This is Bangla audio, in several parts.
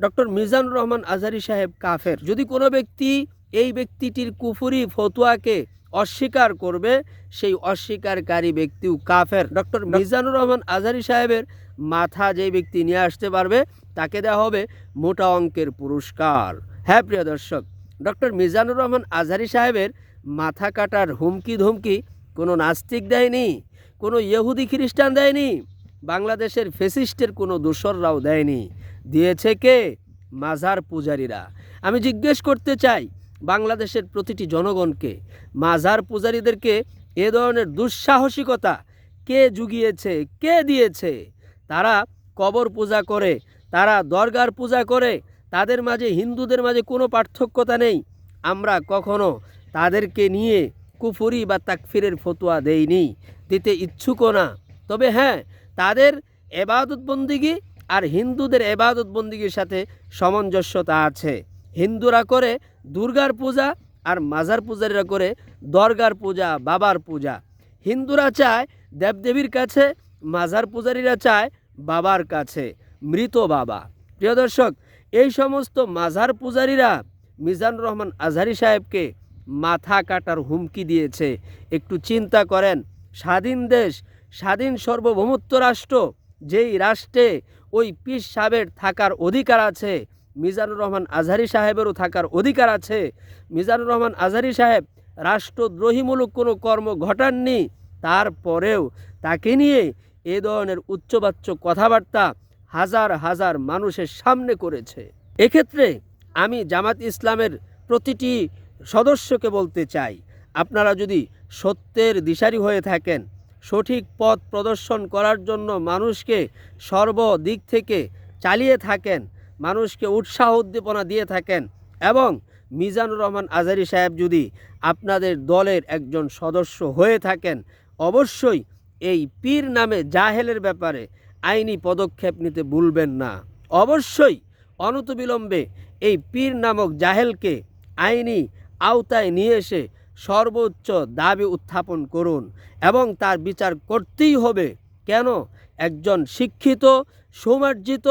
ডক্টর মিজানুর রহমান আজহারি সাহেব কাফের। যদি কোনো ব্যক্তি এই ব্যক্তিটির কুফুরি ফতুয়াকে অস্বীকার করবে সেই অস্বীকারী ব্যক্তিও কাফের। ডক্টর মিজানুর রহমান আজহারি সাহেবের মাথা যে ব্যক্তি নিয়ে আসতে পারবে তাকে দেওয়া হবে মোটা অঙ্কের পুরস্কার। হ্যাঁ প্রিয় দর্শক ডক্টর মিজানুর রহমান আজহারি সাহেবের মাথা কাটার হুমকি ধুমকি কোনো নাস্তিক দেয়নি কোনো ইহুদি খ্রিস্টান দেয়নি বাংলাদেশের ফেসিস্টের কোনো দোসররাও দেয়নি। দিয়েছে কে? মাজার পূজারীরা। আমি জিজ্ঞেস করতে চাই, বাংলাদেশের প্রতিটি জনগণকে, মাজার পূজারীদেরকে এ ধরনের দুঃসাহসিকতা কে জুগিয়েছে, কে দিয়েছে? তারা কবর পূজা করে, তারা দরগার পূজা করে, তাদের মাঝে হিন্দুদের মাঝে কোনো পার্থক্যতা নেই। আমরা কখনো তাদেরকে নিয়ে কুফুরি বা তাকফিরের ফতোয়া দেইনি। দিতে ইচ্ছুকও না। তবে হ্যাঁ তাদের এবাদত বন্দিগি আর হিন্দুদের এবাদত বন্দিগির সাথে সামঞ্জস্যতা আছে। হিন্দুরা করে দুর্গার পূজা আর মাজার পূজারীরা করে দরগার পূজা, বাবার পূজা। হিন্দুরা চায় দেবদেবীর কাছে, মাজার পূজারীরা চায় বাবার কাছে, মৃত বাবা। প্রিয় দর্শক, এই সমস্ত মাজার পূজারীরা মিজানুর রহমান আজহারি সাহেবকে মাথা কাটার হুমকি দিয়েছে। একটু চিন্তা করেন, স্বাধীন দেশ স্বাধীন সার্বভৌমত্ব রাষ্ট্র, যেই রাষ্ট্রে ওই পিস সাহেবের থাকার অধিকার আছে, মিজানুর রহমান আজহারি সাহেবেরও থাকার অধিকার আছে, মিজানুর রহমান আজহারি সাহেব রাষ্ট্রদ্রোহীমূলক কোনো কর্ম ঘটাননি, তারপরেও তাকে নিয়ে এ ধরনের উচ্চবাচ্য কথাবার্তা হাজার হাজার মানুষের সামনে করেছে। এক্ষেত্রে আমি জামাত ইসলামের প্রতিটি সদস্যকে বলতে চাই, আপনারা যদি সত্যের দিশারি হয়ে থাকেন সঠিক পথ প্রদর্শন করার জন্য মানুষকে সর্বদিক থেকে চালিয়ে থাকেন, মানুষকে উৎসাহ উদ্দীপনা দিয়ে থাকেন এবং মিজানুর রহমান আজারি সাহেব যদি আপনাদের দলের একজন সদস্য হয়ে থাকেন, অবশ্যই এই পীর নামে জাহেলের ব্যাপারে আইনি পদক্ষেপ নিতে ভুলবেন না। অবশ্যই অনতবিলম্বে এই পীর নামক জাহেলকে আইনি আওতায় নিয়ে এসে সর্বোচ্চ দাবি উত্থাপন করুন এবং তার বিচার করতেই হবে। কেন? একজন শিক্ষিত, সৌমার্জিত,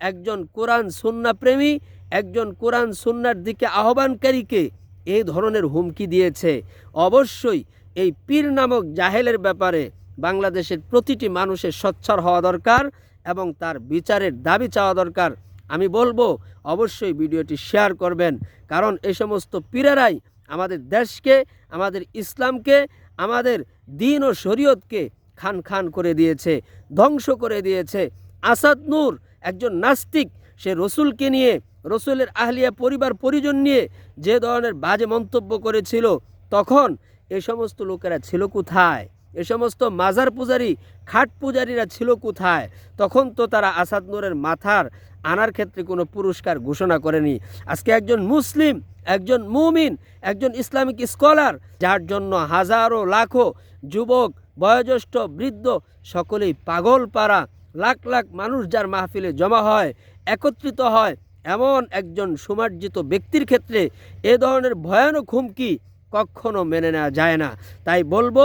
একজন কোরআন সুন্নাপ্রেমী একজন কোরআন সুন্নার দিকে আহ্বানকারীকে এই ধরনের হুমকি দিয়েছে। অবশ্যই এই পীর নামক জাহেলের ব্যাপারে বাংলাদেশের প্রতিটি মানুষের সচ্ছর হওয়া দরকার এবং তার বিচারের দাবি চাওয়া দরকার। আমি বলব, অবশ্যই ভিডিওটি শেয়ার করবেন, কারণ এই সমস্ত পীরেরাই আমাদের দেশকে, আমাদের ইসলামকে, আমাদের দিন ও শরীয়তকে খান খান করে দিয়েছে, ধ্বংস করে দিয়েছে। আসাদ নূর একজন নাস্তিক, সে রসুলকে নিয়ে, রসুলের আহলিয়া পরিবার, পরিজন নিয়ে যে ধরনের বাজে মন্তব্য করেছিল, তখন এ সমস্ত লোকেরা ছিল কোথায়? এ সমস্ত মাজার পূজারী, খাট পূজারীরা ছিল কোথায়? তখন তো তারা আসাদ নূরের মাথার আনার ক্ষেত্রে কোনো পুরস্কার ঘোষণা করেনি। আজকে একজন মুসলিম, একজন মুমিন, একজন ইসলামিক স্কলার, যার জন্য হাজারো, লাখো যুবক, বয়োজ্যেষ্ঠ, বৃদ্ধ সকলেই পাগল পাড়া, লাখ লাখ মানুষ যার মাহফিলে জমা হয়, একত্রিত হয় এমন একজন সুমার্জিত ব্যক্তির ক্ষেত্রে এ ধরনের ভয়ানক হুমকি কখনো মেনে নেওয়া যায় না। তাই বলব,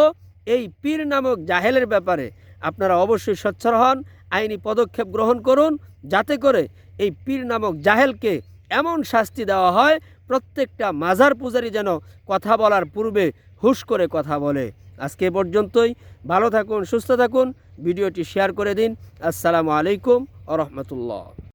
এই পীর নামক জাহেলের ব্যাপারে আপনারা অবশ্যই সচ্ছর হন। আইনি পদক্ষেপ গ্রহণ করুন যাতে করে এই পীর নামক জাহেলকে এমন শাস্তি দেওয়া হয়, প্রত্যেকটা মাজার পূজারি যেন কথা বলার পূর্বে হুশ করে কথা বলে। আজকে পর্যন্তই। ভালো থাকুন, সুস্থ থাকুন। ভিডিওটি শেয়ার করে দিন। আসসালামু আলাইকুম আ রহমতুল্লাহ।